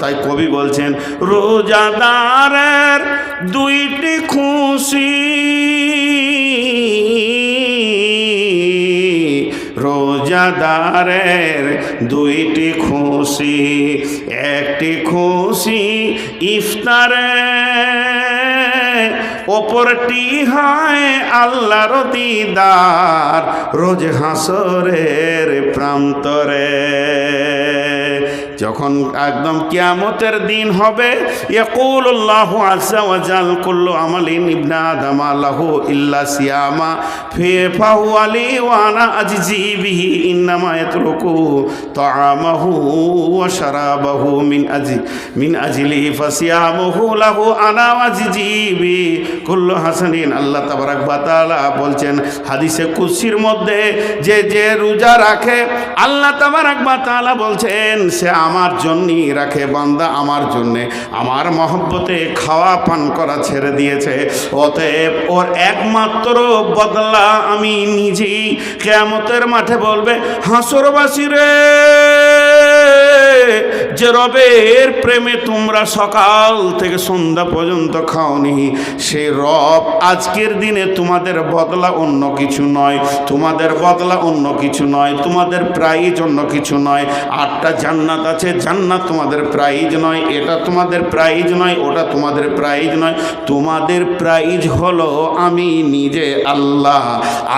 তাই কবি বলছেন, রোজাদারের দুইটি খুশি। রোজাদারের দুইটি খুশি, একটি খুশি ইফতারে, অপরটি হয় আল্লাহর দিদার রোজ হাসরের প্রান্তরে। যখন একদম কিয়ামতের দিন হবে, ইয়াকুলুল্লাহু আযজা ওয়া জাল কুল্লু আমালিন ইবনা আদম লাহু ইল্লা সিয়ামা ফি ফাহু আলি ওয়া আনা আজজি বিহি ইন্নামা ইয়াতরুকু তাআমাহু ওয়া শারাবাহু মিন আজি মিন আজলি ফাসিয়ামুহু লাহু আনা আজজি বি কুল্লু হাসানিন। আল্লাহ তাবারাক ওয়া তাআলা বলছেন, হাদিসে কুদসির মধ্যে যে যে রোজা রাখে, আল্লাহ তাবারাক ওয়া তাআলা বলছেন, সে আমার জন্যই রাখে বান্দা আমার জন্যে। আমার মহব্বতে খাওয়া পান করা ছেড়ে দিয়েছে। অতএব ওর একমাত্র বদলা আমি নিজেই কেয়ামতের মাঠে বলবে, হাসরবাসী রে! যে রবের প্রেমে তোমরা সকাল থেকে সন্ধ্যা পর্যন্ত খাওনি, সেই রব আজকের দিনে তোমাদের বদলা অন্য কিছু নয়, তোমাদের বদলা অন্য কিছু নয়, তোমাদের প্রাইজ অন্য কিছু নয়। আটটা জান্নাত আছে, জান্নাত তোমাদের প্রাইজ নয়, এটা তোমাদের প্রাইজ নয়, ওটা তোমাদের প্রাইজ নয়। তোমাদের প্রাইজ হলো আমি নিজে আল্লাহ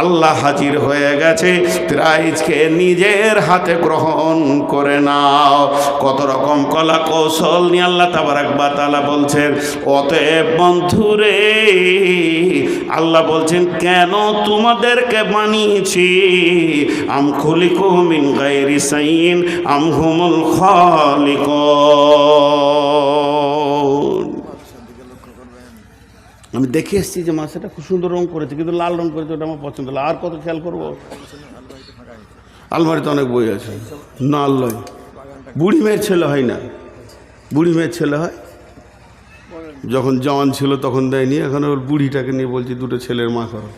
আল্লাহ হাজির হয়ে গেছে, প্রাইজকে নিজের হাতে গ্রহণ করে নাও। কত রকম কলা কৌশল নিয়ে আল্লাহ তাবারাক বা তাআলা বলছেন, অতএব বন্ধুরে, আল্লাহ বলছেন, কেন তোমাদেরকে বানিয়েছি? আম খুলিকু মিন গায়রি সাইন আম হুমুল খালিকুন। আমি দেখে এসেছি যে মাছটা খুব সুন্দর রং করেছে, কিন্তু লাল রং করেছে, ওটা আমার পছন্দ হলো আর কত খেয়াল করব? আলমারিতে অনেক বই আছে। না আল্লাহ বুড়ি মেয়ের ছেলে হয় না। বুড়ি মেয়ের ছেলে হয়। যখন জওয়ান ছিল তখন দেয়নি। এখন ওর বুড়িটাকে নিয়ে বলছি, দুটো ছেলের মা করো।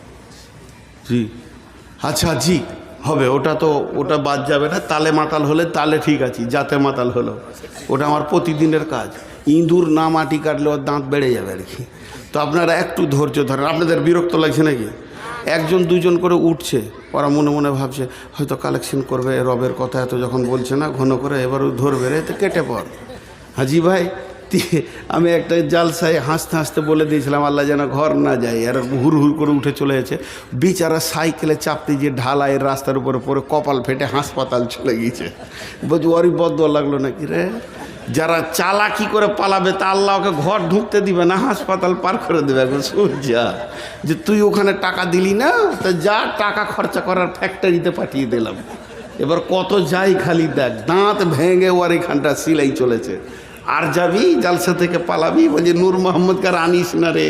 জি। আচ্ছা জি, হবে। ওটা তো, ওটা বাদ যাবে না। তালে মাতাল হলে তালে ঠিক আছে, যাতে মাতাল হলো। ওটা আমার প্রতিদিনের কাজ। ইঁদুর না মাটি কাটলে ওর দাঁত বেড়ে যাবে আর কি। তো আপনারা একটু ধৈর্য ধরেন। আপনাদের বিরক্ত লাগছে নাকি? একজন দুজন করে উঠছে। ওরা মনে মনে ভাবছে, হয়তো কালেকশন করবে রবের কথা এত যখন বলছে না, ঘন করে এবার ধরবে রে তো কেটে পড়। হাজি ভাই আমি একটা জালসায় হাসতে হাসতে বলে দিয়েছিলাম, আল্লাহ যেন ঘর না যায়। আর হুর হুর করে উঠে চলে গেছে। বিচারা সাইকেলে চাপতে গিয়ে ঢালাইয়ের রাস্তার উপরে পরে কপাল ফেটে হাসপাতাল চলে গিয়েছে। বলছি, ওরই বদ্ধ লাগল নাকি রে? যারা চালাকি করে পালাবে, তা আল্লাহ ওকে ঘর ঢুকতে দিবে না, হাসপাতাল পার করে দেবে। এখন যা, যে তুই ওখানে টাকা দিলি না, তা যা টাকা খরচা করার ফ্যাক্টরিতে পাঠিয়ে দিলাম। এবার কত যাই খালি দেখ, দাঁত ভেঙে ওর এখানটা সিলাই চলেছে। আর যাবি, জালসা থেকে পালাবি, বলছে, নূর মোহাম্মদকে আর আনিস না রে,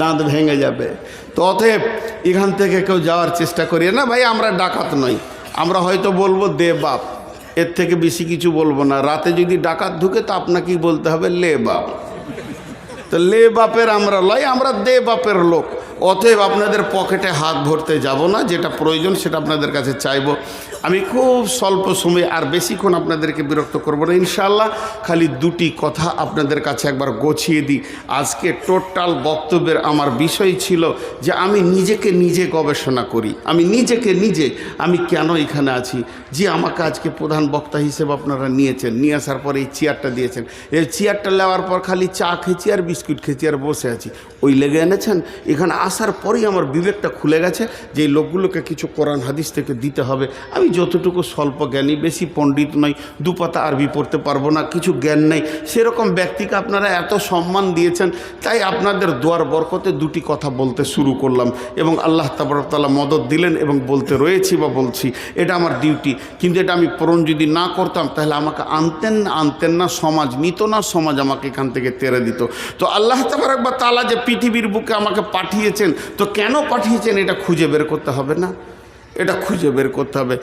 দাঁত ভেঙে যাবে। তো অতএব এখান থেকে কেউ যাওয়ার চেষ্টা করি না, ভাই, আমরা ডাকাত নই, আমরা হয়তো বলব, দে বাপ। এর থেকে বেশি কিছু বলব না। রাতে যদি ডাকাত ঢুকে, তো আপনাকেই বলতে হবে, লে বাপ। তো লে বাপের আমরা লয়, আমরা দে বাপের লোক। অতএব আপনাদের পকেটে হাত ভরতে যাব না, যেটা প্রয়োজন সেটা আপনাদের কাছে চাইব। আমি খুব স্বল্প সময় আর বেশিক্ষণ আপনাদেরকে বিরক্ত করব না ইনশাল্লাহ খালি দুটি কথা আপনাদের কাছে একবার গছিয়ে দিই। আজকে টোটাল বক্তব্যের আমার বিষয় ছিল যে আমি নিজেকে নিজে গবেষণা করি। আমি নিজেকে নিজে, আমি কেন এখানে আছি? যে আমাকে আজকে প্রধান বক্তা হিসেবে আপনারা নিয়েছেন, নিয়ে আসার পরে এই চেয়ারটা দিয়েছেন। এই চেয়ারটা নেওয়ার পর খালি চা খেয়েছি আর বিস্কুট খেয়েছি আর বসে আছি। ওই লেগে এনেছেন? এখানে আসার পরেই আমার বিবেকটা খুলে গেছে যে এই লোকগুলোকে কিছু কোরআন হাদিস থেকে দিতে হবে। আমি যতটুকু স্বল্প জ্ঞানী, বেশি পণ্ডিত নই দুপাতা আরবি পড়তে পারব না, কিছু জ্ঞান নেই। সেরকম ব্যক্তিকে আপনারা এত সম্মান দিয়েছেন, তাই আপনাদের দোয়ার বরকতে দুটি কথা বলতে শুরু করলাম এবং আল্লাহ তাবরতাল্লাহ মদত দিলেন এবং বলতে রয়েছি বা বলছি, এটা আমার ডিউটি কিন্তু এটা আমি পূরণ যদি না করতাম, তাহলে আমাকে আনতেন না আনতেন না, সমাজ নিত না, সমাজ আমাকে এখান থেকে তেরে দিত। তো আল্লাহ তাবারক বা তালা যে পৃথিবীর বুকে আমাকে পাঠিয়েছেন তো কেন পাঠিয়েছেন? এটা খুঁজে বের করতে হবে না। এটা খুঁজে বের করতে হবে।